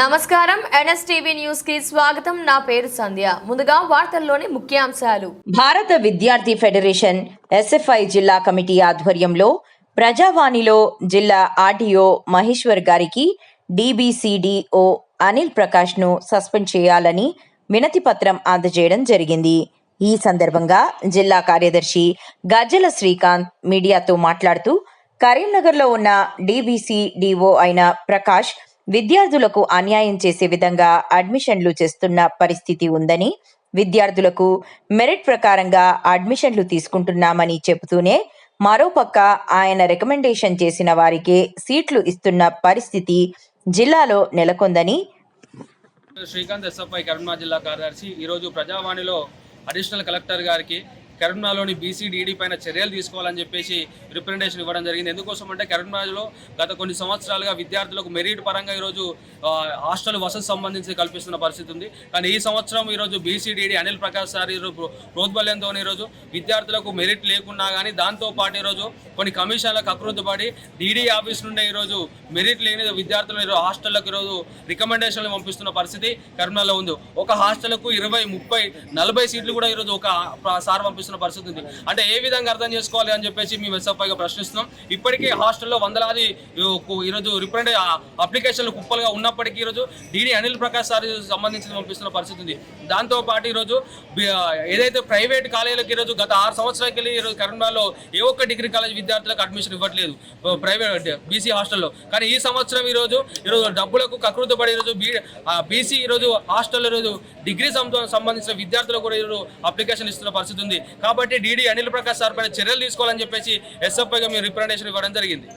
నమస్కారం. ఎన్ఎస్టీవీ న్యూస్కి స్వాగతం. నా పేరు సంధ్య. ముందుగా వార్తల్లోని ముఖ్యాంశాలు. భారత విద్యార్థి ఫెడరేషన్ ఎస్ఎఫ్ఐ జిల్లా కమిటీ ఆధ్వర్యంలో ప్రజావాణిలో జిల్లా ఆర్డీఓ మహేశ్వర్ గారికి డిబిసిడిఓ అనిల్ ప్రకాష్ను సస్పెండ్ చేయాలని వినతి పత్రం అందజేయడం జరిగింది. ఈ సందర్భంగా జిల్లా కార్యదర్శి గజ్జల శ్రీకాంత్ మీడియాతో మాట్లాడుతూ కరీంనగర్లో ఉన్న డిబిసిడిఓ అయిన ప్రకాష్ విద్యార్థులకు అన్యాయం చేసే విధంగా అడ్మిషన్లు చేస్తున్న పరిస్థితి ఉందని విద్యార్థులకు మెరిట్ ప్రకారంగా అడ్మిషన్లు తీసుకుంటున్నామని చెబుతూనే మరోపక్క ఆయన రికమెండేషన్ చేసిన వారికే సీట్లు ఇస్తున్న పరిస్థితి జిల్లాలో నెలకొందని శ్రీకాంత్ ఎస్ఎఫ్ఐ కరీంనగర్ జిల్లా కార్యదర్శి ఈరోజు ప్రజావాణిలో అడిషనల్ కలెక్టర్ గారికి కరీంనగర్లోని బీసీడీడీ పైన చర్యలు తీసుకోవాలని చెప్పేసి రిప్రజెంటేషన్ ఇవ్వడం జరిగింది. ఎందుకోసం అంటే కరీంనగర్లో గత కొన్ని సంవత్సరాలుగా విద్యార్థులకు మెరిట్ పరంగా ఈరోజు హాస్టల్ వసతి సంబంధించి కల్పిస్తున్న పరిస్థితి ఉంది. కానీ ఈ సంవత్సరం ఈరోజు బీసీడీడీ అనిల్ ప్రకాష్ సార్ ఈరోజు ప్రోద్బల్యంతో ఈరోజు విద్యార్థులకు మెరిట్ లేకున్నా కానీ దాంతో పాటు ఈరోజు కొన్ని కమిషన్లకు అకృతిపడి డీడీ ఆఫీస్ నుండే ఈరోజు మెరిట్ లేని విద్యార్థులు ఈరోజు హాస్టళ్ళకు ఈరోజు రికమెండేషన్లు పంపిస్తున్న పరిస్థితి కరీంనగర్లో ఉంది. ఒక హాస్టల్కు ఇరవై ముప్పై నలభై సీట్లు కూడా ఈరోజు ఒక సార్ సార్ పంపిస్తున్న పరిస్థితి ఉంది. అంటే ఏ విధంగా అర్థం చేసుకోవాలి అని చెప్పేసి మేము ఎస్ఎఫ్ఐగా ప్రశ్నిస్తున్నాం. ఇప్పటికీ హాస్టల్లో వందలాది కు- ఈరోజు రిప్రజెంట్ అప్లికేషన్లు కుప్పలుగా ఉన్నప్పటికీ ఈరోజు డీడీ అనిల్ ప్రకాష్ సార్ సంబంధించి పంపిస్తున్న పరిస్థితి ఉంది. దాంతో పాటు ఈరోజు ఏదైతే ప్రైవేట్ కాలేజీలకు ఈరోజు గత ఆరు సంవత్సరాలకి వెళ్ళి ఈరోజు కరీంనగర్లో ఏ ఒక్క డిగ్రీ కాలేజ్ విద్యార్థులకు అడ్మిషన్ ఇవ్వట్లేదు ప్రైవేట్ బీసీ హాస్టల్లో. కానీ ఈ సంవత్సరం ఈరోజు ఈరోజు డబ్బులకు కకృతపడి ఈరోజు బీ బీసీ ఈరోజు హాస్టల్ ఈరోజు డిగ్రీ సంబంధించిన విద్యార్థులకు కూడా ఈరోజు అప్లికేషన్ ఇస్తున్న పరిస్థితి ఉంది. కాబట్టి డీడీ అనిల్ ప్రకాష్ సార్ పైన చర్యలు తీసుకోవాలని చెప్పేసి ఎస్ఎఫ్ఐగా మీరు రిప్రజెంటేషన్ ఇవ్వడం జరిగింది.